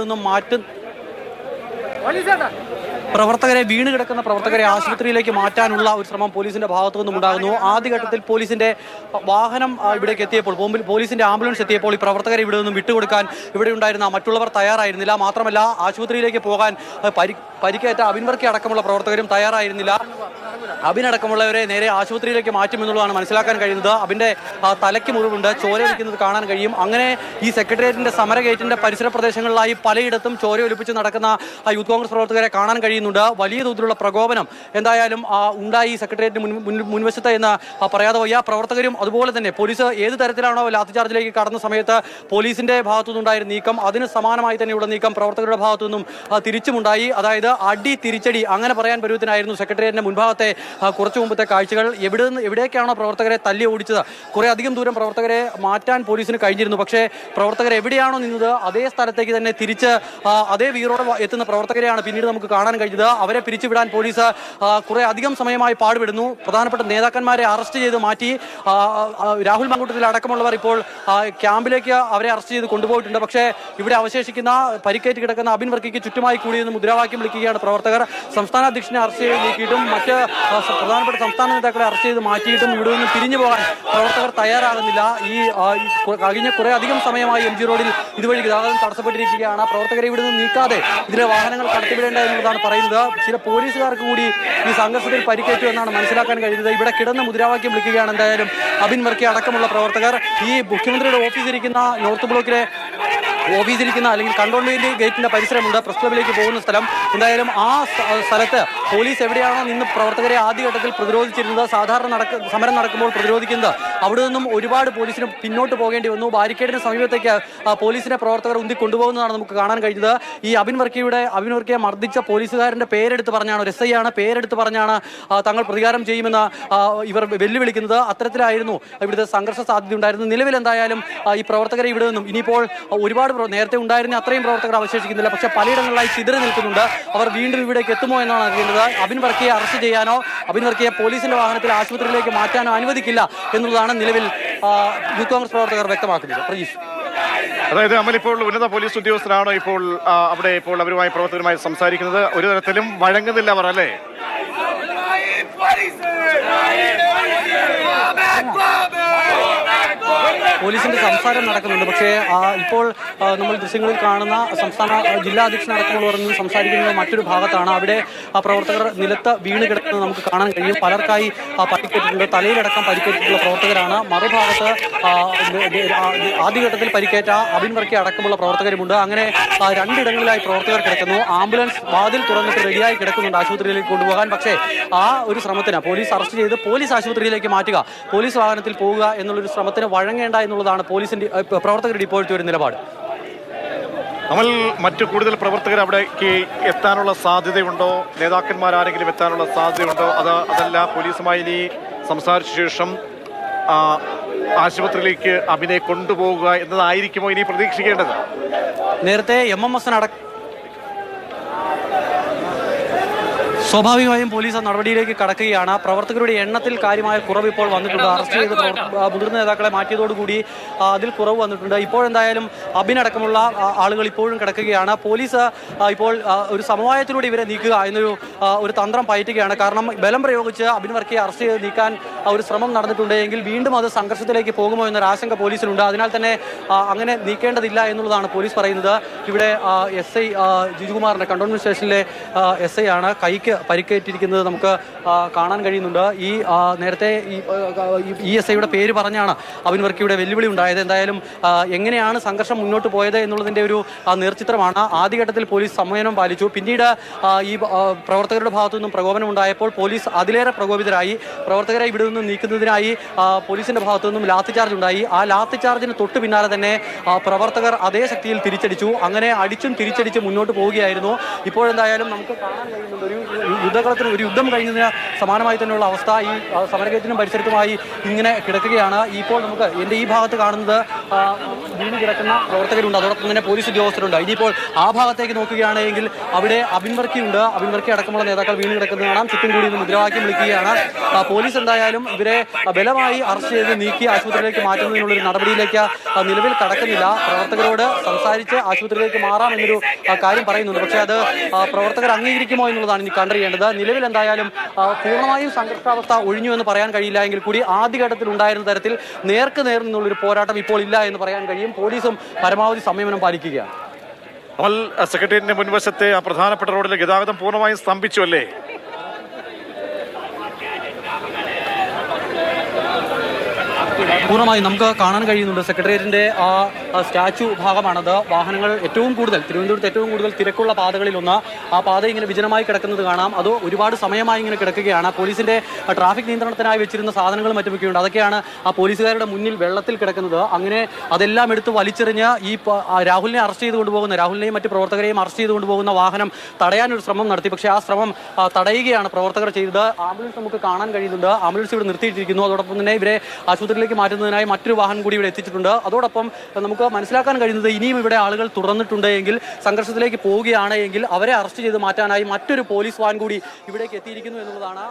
നിന്നും മാറ്റും. പ്രവർത്തകരെ വീണ് കിടക്കുന്ന പ്രവർത്തകരെ ആശുപത്രിയിലേക്ക് മാറ്റാനുള്ള ഒരു ശ്രമം പോലീസിന്റെ ഭാഗത്തു നിന്നും ഉണ്ടാകുന്നു. ആദ്യഘട്ടത്തിൽ പോലീസിന്റെ വാഹനം ഇവിടേക്ക് എത്തിയപ്പോൾ ബോംബിൽ പോലീസിന്റെ ആംബുലൻസ് എത്തിയപ്പോൾ ഈ പ്രവർത്തകരെ ഇവിടെ നിന്നും വിട്ടുകൊടുക്കാൻ ഇവിടെ ഉണ്ടായിരുന്ന മറ്റുള്ളവർ തയ്യാറായിരുന്നില്ല. മാത്രമല്ല ആശുപത്രിയിലേക്ക് പോകാൻ പരി പരിക്കേറ്റ അബിൻവർക്കി അടക്കമുള്ള പ്രവർത്തകരും തയ്യാറായിരുന്നില്ല. അബിനടക്കമുള്ളവരെ നേരെ ആശുപത്രിയിലേക്ക് മാറ്റുമെന്നുള്ളതാണ് മനസ്സിലാക്കാൻ കഴിയുന്നത്. അബിന്റെ തലയ്ക്ക് മുറിവുണ്ട്. ചോരയൊലിക്കുന്നത് കാണാൻ കഴിയും. അങ്ങനെ ഈ സെക്രട്ടേറിയറ്റിന്റെ സമരഗേറ്റിന്റെ പരിസര പ്രദേശങ്ങളിലായി പലയിടത്തും ചോരയൊലിപ്പിച്ച് നടക്കുന്ന യൂത്ത് കോൺഗ്രസ് പ്രവർത്തകരെ കാണാൻ കഴിയുന്നുണ്ട്. വലിയ തോതിലുള്ള പ്രകോപനം എന്തായാലും ഉണ്ടായി ഈ സെക്രട്ടേറിയറ്റ് മുൻ മുൻ- മുൻവശത്ത് എന്ന് പറയാതെ വയ്യ. പ്രവർത്തകരും അതുപോലെ തന്നെ പോലീസ് ഏത് തരത്തിലാണോ ലാത്തിചാർജിലേക്ക് കടന്ന സമയത്ത് പോലീസിന്റെ ഭാഗത്തു നിന്നുണ്ടായിരുന്ന നീക്കം അതിന് സമാനമായി തന്നെയുള്ള നീക്കം പ്രവർത്തകരുടെ ഭാഗത്തു നിന്നും തിരിച്ചുമുണ്ടായി. അതായത് അടി തിരിച്ചടി അങ്ങനെ പറയാൻ പരുവത്തിനായിരുന്നു സെക്രട്ടേറിയറ്റിന്റെ മുൻഭാഗത്തെ കുറച്ചു മുമ്പത്തെ കാഴ്ചകൾ എവിടെ നിന്ന് എവിടേക്കാണോ പ്രവർത്തകരെ തല്ലി ഓടിച്ചത്. കുറേ അധികം ദൂരം പ്രവർത്തകരെ മാറ്റാൻ പോലീസിന് കഴിഞ്ഞിരുന്നു. പക്ഷേ പ്രവർത്തകർ എവിടെയാണോ നിന്നത് അതേ സ്ഥലത്തേക്ക് തന്നെ തിരിച്ച് അതേ വീറോടെ എത്തുന്ന പ്രവർത്തകരെയാണ് പിന്നീട് നമുക്ക് കാണാൻ കഴിഞ്ഞത്. അവരെ പിരിച്ചുവിടാൻ പോലീസ് കുറേ അധികം സമയമായി പാടുപെടുന്നു. പ്രധാനപ്പെട്ട നേതാക്കന്മാരെ അറസ്റ്റ് ചെയ്ത് മാറ്റി. രാഹുൽ മങ്കൂട്ടത്തിൽ അടക്കമുള്ളവർ ഇപ്പോൾ ക്യാമ്പിലേക്ക് അവരെ അറസ്റ്റ് ചെയ്ത് കൊണ്ടുപോയിട്ടുണ്ട്. പക്ഷേ ഇവിടെ അവശേഷിക്കുന്ന പരിക്കേറ്റ് കിടക്കുന്ന അബിൻ വർക്കിക്ക് ചുറ്റുമായി കൂടിയെന്ന് മുദ്രാവാക്യം വിളിക്കുകയാണ് പ്രവർത്തകർ. സംസ്ഥാന അധ്യക്ഷനെ അറസ്റ്റ് ചെയ്ത് നീക്കിയിട്ടും മറ്റ് പ്രധാനപ്പെട്ട സംസ്ഥാന നേതാക്കളെ അറസ്റ്റ് ചെയ്ത് മാറ്റിയിട്ടും ഇവിടെ നിന്ന് പിരിഞ്ഞു പോകാൻ പ്രവർത്തകർ തയ്യാറാകുന്നില്ല. ഈ കഴിഞ്ഞ കുറേ അധികം സമയമായി എം ജി റോഡിൽ ഇതുവഴി ഗതാഗതം തടസ്സപ്പെട്ടിരിക്കുകയാണ്. പ്രവർത്തകരെ ഇവിടെ നിന്ന് നീക്കാതെ ഇതിലെ വാഹനങ്ങൾ കടത്തിവിടേണ്ട എന്നുള്ളതാണ് പറയുന്നത്. ചില പോലീസുകാർക്ക് കൂടി ഈ സംഘർഷത്തിൽ പരിക്കേറ്റു എന്നാണ് മനസ്സിലാക്കാൻ കഴിയുന്നത്. ഇവിടെ കിടന്ന് മുദ്രാവാക്യം വിളിക്കുകയാണ് എന്തായാലും അബിൻ വർക്കി അടക്കമുള്ള പ്രവർത്തകർ. ഈ മുഖ്യമന്ത്രിയുടെ ഓഫീസിരിക്കുന്ന നോർത്ത് ബ്ലോക്കിലെ ഓഫീസിരിക്കുന്ന അല്ലെങ്കിൽ കണ്ടോൺമെന്റ് ഗേറ്റിന്റെ പരിസരമുണ്ട്. പ്രസ് ക്ലബിലേക്ക് പോകുന്ന സ്ഥലം എന്തായാലും ആ സ്ഥ- സ്ഥലത്ത് പോലീസ് എവിടെയാണോ നിന്ന് പ്രവർത്തകരെ ആദ്യഘട്ടത്തിൽ പ്രതിരോധിച്ചിരുന്നത്. സാധാരണ നടക്ക സമരം നടക്കുമ്പോൾ പ്രതിരോധിക്കുന്നത് അവിടെ നിന്നും ഒരുപാട് പോലീസിന് പിന്നോട്ട് പോകേണ്ടി വന്നു. ബാരിക്കേഡിന് സമീപത്തേക്ക് പോലീസിനെ പ്രവർത്തകർ ഉന്തി കൊണ്ടുപോകുന്നതാണ് നമുക്ക് കാണാൻ കഴിഞ്ഞത്. ഈ അബിൻ വർക്കിയുടെ അബിൻ വർക്കിയെ മർദ്ദിച്ച പോലീസുകാരന്റെ പേരെടുത്ത് പറഞ്ഞാണ് ഒരു എസ് ഐ ആണ് പേരെടുത്ത് പറഞ്ഞാണ് തങ്ങൾ പ്രതികാരം ചെയ്യുമെന്ന് ഇവർ വെല്ലുവിളിക്കുന്നത്. അത്തരത്തിലായിരുന്നു ഇവിടുത്തെ സംഘർഷ സാധ്യത ഉണ്ടായിരുന്നു നിലവിൽ എന്തായാലും ഈ പ്രവർത്തകരെ ഇവിടെ നിന്നും ഇനിയിപ്പോൾ ഒരുപാട് നേരത്തെ ഉണ്ടായിരുന്ന അത്രയും പ്രവർത്തകർ അവശേഷിക്കുന്നില്ല. പക്ഷേ പലയിടങ്ങളിലായി ചിതറി നിൽക്കുന്നുണ്ട്. അവർ വീണ്ടും ഇവിടേക്ക് എത്തുമോ എന്നാണ് അറിയേണ്ടത്. അബിൻ വർക്കിയെ അറസ്റ്റ് ചെയ്യാനോ അബിൻ വർക്കിയെ പോലീസിന്റെ വാഹനത്തിൽ ആശുപത്രിയിലേക്ക് മാറ്റാനോ അനുവദിക്കില്ല എന്നുള്ളതാണ് നിലവിൽ യൂത്ത് കോൺഗ്രസ് പ്രവർത്തകർ വ്യക്തമാക്കുന്നത്. പ്രജീഷ്. അതായത് അമലിപ്പോൾ ഇപ്പോൾ ഉന്നത പോലീസ് ഉദ്യോഗസ്ഥരാണോ ഇപ്പോൾ അവിടെ ഇപ്പോൾ അവരുമായി പ്രവർത്തകരുമായി സംസാരിക്കുന്നത്? ഒരു തരത്തിലും വഴങ്ങുന്നില്ല അവർ അല്ലേ പോലീസിന്റെ സംസാരം നടക്കുന്നുണ്ട്. പക്ഷേ ഇപ്പോൾ നമ്മൾ ദൃശ്യങ്ങളിൽ കാണുന്ന സംസ്ഥാന ജില്ലാ അധ്യക്ഷൻ അടക്കമുള്ളവർ സംസാരിക്കുന്നത് മറ്റൊരു ഭാഗത്താണ്. അവിടെ പ്രവർത്തകർ നിലത്ത് വീണ് കിടക്കുന്നത് നമുക്ക് കാണാൻ കഴിയും. പലർക്കായി പരിക്കേറ്റിട്ടുണ്ട്. തലയിലടക്കം പരിക്കേറ്റിട്ടുള്ള പ്രവർത്തകരാണ്. മറുഭാഗത്ത് ആദ്യഘട്ടത്തിൽ പരിക്കേറ്റ അബിൻ വർക്കി അടക്കമുള്ള പ്രവർത്തകരുമുണ്ട്. അങ്ങനെ രണ്ടിടങ്ങളിലായി പ്രവർത്തകർ കിടക്കുന്നു. ആംബുലൻസ് വാതിൽ തുറന്നിട്ട് റെഡിയായി കിടക്കുന്നുണ്ട് ആശുപത്രിയിലേക്ക് കൊണ്ടുപോകാൻ. പക്ഷേ ആ ഒരു ശ്രമത്തിന് പോലീസ് അറസ്റ്റ് ചെയ്ത് പോലീസ് ആശുപത്രിയിലേക്ക് മാറ്റുക. പോലീസ് വാഹനത്തിൽ പോവുക എന്നുള്ളൊരു ശ്രമത്തിന് വഴങ്ങേണ്ട എന്നുള്ളതാണ് പോലീസിന്റെ പ്രവർത്തകരുടെ ഇപ്പോഴത്തെ ഒരു നിലപാട്. നമ്മൾ മറ്റു കൂടുതൽ പ്രവർത്തകർ അവിടേക്ക് എത്താനുള്ള സാധ്യതയുണ്ടോ? നേതാക്കന്മാർ ആരെങ്കിലും എത്താനുള്ള സാധ്യതയുണ്ടോ? അത് അതല്ല പോലീസുമായി ഇനി സംസാരിച്ച ശേഷം ആശുപത്രിയിലേക്ക് അഭിനയ കൊണ്ടുപോകുക എന്നതായിരിക്കുമോ ഇനി പ്രതീക്ഷിക്കേണ്ടത്? നേരത്തെ എം എം എസ് അടക്കം സ്വാഭാവികമായും പോലീസ് ആ നടപടിയിലേക്ക് കടക്കുകയാണ്. പ്രവർത്തകരുടെ എണ്ണത്തിൽ കാര്യമായ കുറവ് ഇപ്പോൾ വന്നിട്ടുണ്ട്. അറസ്റ്റ് ചെയ്ത് മുതിർന്ന നേതാക്കളെ മാറ്റിയതോടുകൂടി അതിൽ കുറവ് വന്നിട്ടുണ്ട്. ഇപ്പോഴെന്തായാലും അബിനടക്കമുള്ള ആ, ആളുകൾ ഇപ്പോഴും കിടക്കുകയാണ്. പോലീസ് ഇപ്പോൾ ഒരു സമവായത്തിലൂടെ ഇവരെ നീക്കുക എന്നൊരു ഒരു തന്ത്രം പയറ്റുകയാണ്. കാരണം ബലം പ്രയോഗിച്ച് അബിൻ വർക്കിയെ അറസ്റ്റ് ചെയ്ത് നീക്കാൻ ഒരു ശ്രമം നടന്നിട്ടുണ്ട് എങ്കിൽ വീണ്ടും അത് സംഘർഷത്തിലേക്ക് പോകുമോ എന്നൊരു ആശങ്ക പോലീസിലുണ്ട്. അതിനാൽ തന്നെ അങ്ങനെ നീക്കേണ്ടതില്ല എന്നുള്ളതാണ് പോലീസ് പറയുന്നത്. ഇവിടെ എസ് ഐ ജിജുകുമാറിന്റെ കണ്ടോൺമെന്റ് സ്റ്റേഷനിലെ എസ് ഐ ആണ്. കൈക്ക് പരിക്കേറ്റിരിക്കുന്നത് നമുക്ക് കാണാൻ കഴിയുന്നുണ്ട്. ഈ നേരത്തെ ഈ ഇ എസ് ഐയുടെ പേര് പറഞ്ഞാണ് അബിൻ വർക്കിയുടെ വെല്ലുവിളി ഉണ്ടായത്. എന്തായാലും എങ്ങനെയാണ് സംഘർഷം മുന്നോട്ട് പോയത് എന്നുള്ളതിന്റെ ഒരു നേർചിത്രമാണ്. ആദ്യഘട്ടത്തിൽ പോലീസ് സംയമനം പാലിച്ചു. പിന്നീട് ഈ പ്രവർത്തകരുടെ ഭാഗത്തു നിന്നും പ്രകോപനം ഉണ്ടായപ്പോൾ പോലീസ് അതിലേറെ പ്രകോപിതരായി. പ്രവർത്തകരെ ഇവിടെ നിന്ന് നീക്കുന്നതിനായി പോലീസിന്റെ ഭാഗത്തു നിന്നും ലാത്തി ചാർജ് ഉണ്ടായി. ആ ലാത്തി ചാർജിന് തൊട്ട് പിന്നാലെ തന്നെ പ്രവർത്തകർ അതേ ശക്തിയിൽ തിരിച്ചടിച്ചു. അങ്ങനെ അടിച്ചും തിരിച്ചടിച്ചും മുന്നോട്ട് പോവുകയായിരുന്നു. ഇപ്പോഴെന്തായാലും നമുക്ക് കാണാൻ കഴിയുന്നുണ്ട്. ഒരു യുദ്ധകളത്തിന് ഒരു യുദ്ധം കഴിഞ്ഞതിന് സമാനമായി തന്നെയുള്ള അവസ്ഥ ഈ സമരഗേറ്റിനും പരിസരത്തുമായി ഇങ്ങനെ കിടക്കുകയാണ്. ഇപ്പോൾ നമുക്ക് എന്റെ ഈ ഭാഗത്ത് കാണുന്നത് വീണ് കിടക്കുന്ന പ്രവർത്തകരുണ്ട്. അതോടൊപ്പം തന്നെ പോലീസ് ഉദ്യോഗസ്ഥരുണ്ട്. ഇനിയിപ്പോൾ ആ ഭാഗത്തേക്ക് നോക്കുകയാണെങ്കിൽ അവിടെ അബിൻ വർക്കിയുണ്ട് അബിൻ വർക്കി അടക്കമുള്ള നേതാക്കൾ വീണ് കിടക്കുന്നത് കാണാം. ചുറ്റും കൂടി നിന്ന് മുദ്രാവാക്യം വിളിക്കുകയാണ്. പോലീസ് എന്തായാലും ഇവരെ ബലമായി അറസ്റ്റ് ചെയ്ത് നീക്കി ആശുപത്രിയിലേക്ക് മാറ്റുന്നതിനുള്ളൊരു നടപടിയിലേക്ക് നിലവിൽ കടക്കുന്നില്ല. പ്രവർത്തകരോട് സംസാരിച്ച് ആശുപത്രിയിലേക്ക് മാറാം എന്നൊരു കാര്യം പറയുന്നുണ്ട്. പക്ഷേ അത് പ്രവർത്തകർ അംഗീകരിക്കുമോ എന്നുള്ളതാണ് ഇനി കണ്ടറിയേണ്ടത്. നിലവിൽ എന്തായാലും പൂർണമായും സംഘർഷാവസ്ഥ ഒഴിഞ്ഞു എന്ന് പറയാൻ കഴിയില്ല എങ്കിൽ കൂടി ആദ്യഘട്ടത്തിൽ ഉണ്ടായിരുന്ന തരത്തിൽ നേർക്ക് നേർ നിന്നുള്ളൊരു പോരാട്ടം ഇപ്പോൾ ഇല്ല എന്ന് പറയാൻ കഴിയും. പോലീസും പരമാവധി സംയമനം പാലിക്കുകയാണ്. അമൽ സെക്രട്ടേറിയറ്റിന്റെ മുൻവശത്തെ ആ പ്രധാനപ്പെട്ട റോഡിലെ ഗതാഗതം പൂർണമായും സ്തംഭിച്ചു അല്ലേ? പൂർണമായും നമുക്ക് കാണാൻ കഴിയുന്നുണ്ട്. സെക്രട്ടേറിയറ്റിന്റെ ആ സ്റ്റാച്ചു ഭാഗമാണത്. വാഹനങ്ങൾ ഏറ്റവും കൂടുതൽ തിരുവനന്തപുരത്ത് ഏറ്റവും കൂടുതൽ തിരക്കുള്ള പാതകളിലൊന്ന് ആ പാത ഇങ്ങനെ വിജനമായി കിടക്കുന്നത് കാണാം. അത് ഒരുപാട് സമയമായി ഇങ്ങനെ കിടക്കുകയാണ്. പോലീസിന്റെ ട്രാഫിക് നിയന്ത്രണത്തിനായി വെച്ചിരുന്ന സാധനങ്ങളും മറ്റുമൊക്കെയുണ്ട് അതൊക്കെയാണ് ആ പോലീസുകാരുടെ മുന്നിൽ വെള്ളത്തിൽ കിടക്കുന്നത്. അങ്ങനെ അതെല്ലാം എടുത്ത് വലിച്ചെറിഞ്ഞ് ഈ രാഹുലിനെ അറസ്റ്റ് ചെയ്ത് കൊണ്ടുപോകുന്ന രാഹുലിനെയും മറ്റ് പ്രവർത്തകരെയും അറസ്റ്റ് ചെയ്ത് കൊണ്ടുപോകുന്ന വാഹനം തടയാനൊരു ശ്രമം നടത്തി. പക്ഷേ ആ ശ്രമം തടയുകയാണ് പ്രവർത്തകർ ചെയ്തത്. ആംബുലൻസ് നമുക്ക് കാണാൻ കഴിയുന്നുണ്ട്. ആംബുലൻസ് ഇവിടെ നിർത്തിയിട്ടിരിക്കുന്നു. അതോടൊപ്പം തന്നെ ഇവരെ ആശുപത്രിയിലേക്ക് മാറ്റുന്നതിനായി മറ്റൊരു വാഹനം കൂടി ഇവിടെ എത്തിച്ചിട്ടുണ്ട്. അതോടൊപ്പം നമുക്ക് മനസ്സിലാക്കാൻ കഴിയുന്നത് ഇനിയും ഇവിടെ ആളുകൾ തുടർന്നിട്ടുണ്ട് എങ്കിൽ സംഘർഷത്തിലേക്ക് പോവുകയാണ് എങ്കിൽ അവരെ അറസ്റ്റ് ചെയ്ത് മാറ്റാനായി മറ്റൊരു പോലീസ് വാൻ കൂടി ഇവിടേക്ക് എത്തിയിരിക്കുന്നു എന്നുള്ളതാണ്.